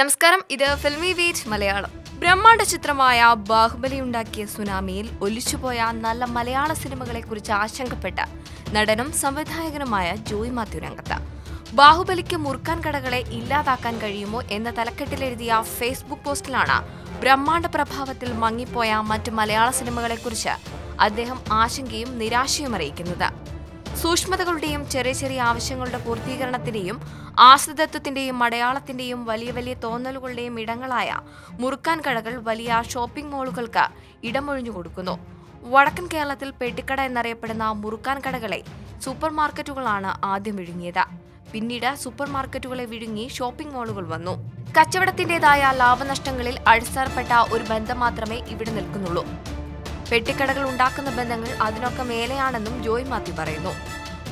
നമസ്കാരം ഇത് filmy wheat Malayalam. ബ്രഹ്മാണ്ഡ ചിത്രമായ ബാഹുബലി ഉണ്ടാക്കിയ സുനാമിയിൽ ഒലിച്ചുപോയ നല്ല മലയാള സിനിമകളെ കുറിച്ച് ആശങ്കപ്പെട്ട നടനും സംവിധായകനുമായ ജോയ് മാത്യു രംഗത്ത്. ബാഹുബലിക്ക് മുറുക്കാൻ കടകളെ ഇല്ലാതാക്കാൻ കഴിയുമോ എന്ന തലക്കെട്ടിലെഴുതിയ ഫേസ്ബുക്ക് പോസ്റ്റിലാണ് ബ്രഹ്മാണ്ഡ പ്രഭാവത്തിൽ മങ്ങിപ്പോയ മറ്റ് മലയാള സിനിമകളെക്കുറിച്ച് അദ്ദേഹം ആശങ്കയും നിരാശയും അറിയിക്കുന്നത്. സൂക്ഷ്മതകളുടെയും ചെറിയ ചെറിയ ആവശ്യങ്ങളുടെ പൂർത്തീകരണത്തിന്റെയും ആശ്രിതത്വത്തിന്റെയും അടയാളത്തിന്റെയും വലിയ വലിയ തോന്നലുകളുടെയും ഇടങ്ങളായ മുറുക്കാൻ കടകൾ വലിയ ഷോപ്പിംഗ് മാളുകൾക്ക് ഇടമൊഴിഞ്ഞു കൊടുക്കുന്നു. വടക്കൻ കേരളത്തിൽ പെട്ടിക്കട എന്നറിയപ്പെടുന്ന മുറുക്കാൻ കടകളെ സൂപ്പർ മാർക്കറ്റുകളാണ് ആദ്യം വിഴുങ്ങിയത്. പിന്നീട് സൂപ്പർ മാർക്കറ്റുകളെ വിഴുങ്ങി ഷോപ്പിംഗ് മാളുകൾ വന്നു. കച്ചവടത്തിന്റേതായ ലാഭനഷ്ടങ്ങളിൽ അടിസ്ഥാനപ്പെട്ട ഒരു ബന്ധം മാത്രമേ ഇവിടെ നിൽക്കുന്നുള്ളൂ. പെട്ടിക്കടകൾ ഉണ്ടാക്കുന്ന ബന്ധങ്ങൾ അതിനൊക്കെ മേലെയാണെന്നും ജോയ് മാത്യു പറയുന്നു.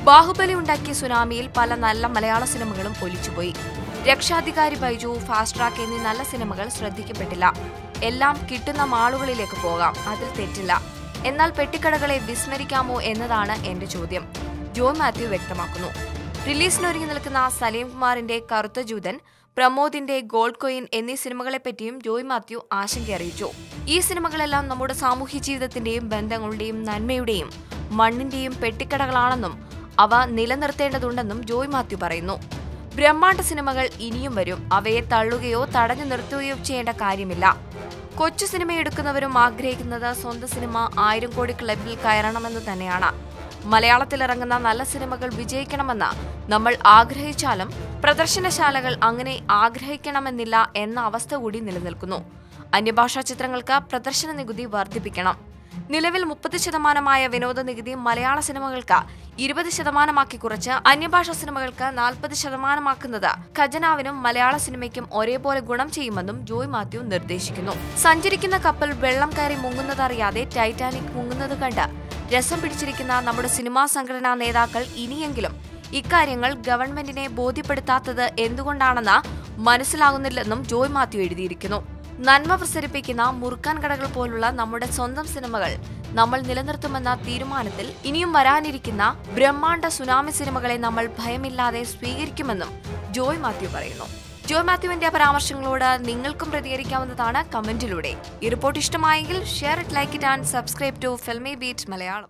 ബാഹുബലി ഉണ്ടാക്കിയ സുനാമിയിൽ പല നല്ല മലയാള സിനിമകളും ഒലിച്ചുപോയി. രക്ഷാധികാരി ബൈജു ഫാസ്റ്റ് ട്രാക്ക് എന്നീ നല്ല സിനിമകൾ ശ്രദ്ധിക്കപ്പെട്ടില്ല. എല്ലാം കിട്ടുന്ന മാളുകളിലേക്ക് പോകാം അതിൽ തെറ്റില്ല. എന്നാൽ പെട്ടിക്കടകളെ വിസ്മരിക്കാമോ എന്നതാണ് എന്റെ ചോദ്യം ജോയ് മാത്യു വ്യക്തമാക്കുന്നു. റിലീസിനൊരുങ്ങി നിൽക്കുന്ന സലീം കുമാറിന്റെ കറുത്ത ജൂതൻ പ്രമോദിന്റെ ഗോൾഡ് കോയിൻ എന്നീ സിനിമകളെപ്പറ്റിയും ജോയ് മാത്യു ആശങ്ക അറിയിച്ചു. ഈ സിനിമകളെല്ലാം നമ്മുടെ സാമൂഹ്യ ജീവിതത്തിന്റെയും ബന്ധങ്ങളുടെയും നന്മയുടെയും മണ്ണിന്റെയും പെട്ടിക്കടകളാണെന്നും അവ നിലനിർത്തേണ്ടതുണ്ടെന്നും ജോയ് മാത്യു പറയുന്നു. ബ്രഹ്മാണ്ഡ സിനിമകൾ ഇനിയും വരും. അവയെ തള്ളുകയോ തടഞ്ഞു നിർത്തുകയോ ചെയ്യേണ്ട കാര്യമില്ല. കൊച്ചു സിനിമ എടുക്കുന്നവരും ആഗ്രഹിക്കുന്നത് സ്വന്തം സിനിമ ആയിരം കോടി ക്ലബിൽ കയറണമെന്ന് തന്നെയാണ്. മലയാളത്തിൽ ഇറങ്ങുന്ന നല്ല സിനിമകൾ വിജയിക്കണമെന്ന് നമ്മൾ ആഗ്രഹിച്ചാലും പ്രദർശനശാലകൾ അങ്ങനെ ആഗ്രഹിക്കണമെന്നില്ല എന്ന അവസ്ഥ കൂടി നിലനിൽക്കുന്നു. അന്യഭാഷാ ചിത്രങ്ങൾക്ക് പ്രദർശന നികുതി വർദ്ധിപ്പിക്കണം. നിലവിൽ മുപ്പത് ശതമാനമായ വിനോദ നികുതി മലയാള സിനിമകൾക്ക് ഇരുപത് ശതമാനമാക്കി കുറച്ച് അന്യഭാഷാ സിനിമകൾക്ക് നാൽപ്പത് ശതമാനമാക്കുന്നത് ഖജനാവിനും മലയാള സിനിമയ്ക്കും ഒരേപോലെ ഗുണം ചെയ്യുമെന്നും ജോയ് മാത്യു നിർദ്ദേശിക്കുന്നു. സഞ്ചരിക്കുന്ന കപ്പൽ വെള്ളം കയറി മുങ്ങുന്നതറിയാതെ ടൈറ്റാനിക് മുങ്ങുന്നത് കണ്ട് രസം പിടിച്ചിരിക്കുന്ന നമ്മുടെ സിനിമാ സംഘടനാ നേതാക്കൾ ഇനിയെങ്കിലും ഇക്കാര്യങ്ങൾ ഗവൺമെന്റിനെ ബോധ്യപ്പെടുത്താത്തത് എന്തുകൊണ്ടാണെന്ന് മനസ്സിലാകുന്നില്ലെന്നും ജോയ് മാത്യു എഴുതിയിരിക്കുന്നു. നന്മ പ്രസരിപ്പിക്കുന്ന മുറുക്കാൻ കടകൾ പോലുള്ള നമ്മുടെ സ്വന്തം സിനിമകൾ നമ്മൾ നിലനിർത്തുമെന്ന തീരുമാനത്തിൽ ഇനിയും വരാനിരിക്കുന്ന ബ്രഹ്മാണ്ഡ സുനാമി സിനിമകളെ നമ്മൾ ഭയമില്ലാതെ സ്വീകരിക്കുമെന്നും ജോയ് മാത്യു പറയുന്നു. ജോയ് മാത്യുവിന്റെ പരാമർശങ്ങളോട് നിങ്ങൾക്കും പ്രതികരിക്കാവുന്നതാണ് കമന്റിലൂടെ. ഈ റിപ്പോർട്ട് ഇഷ്ടമായെങ്കിൽ share it like it and subscribe to Filmibeat Malayalam.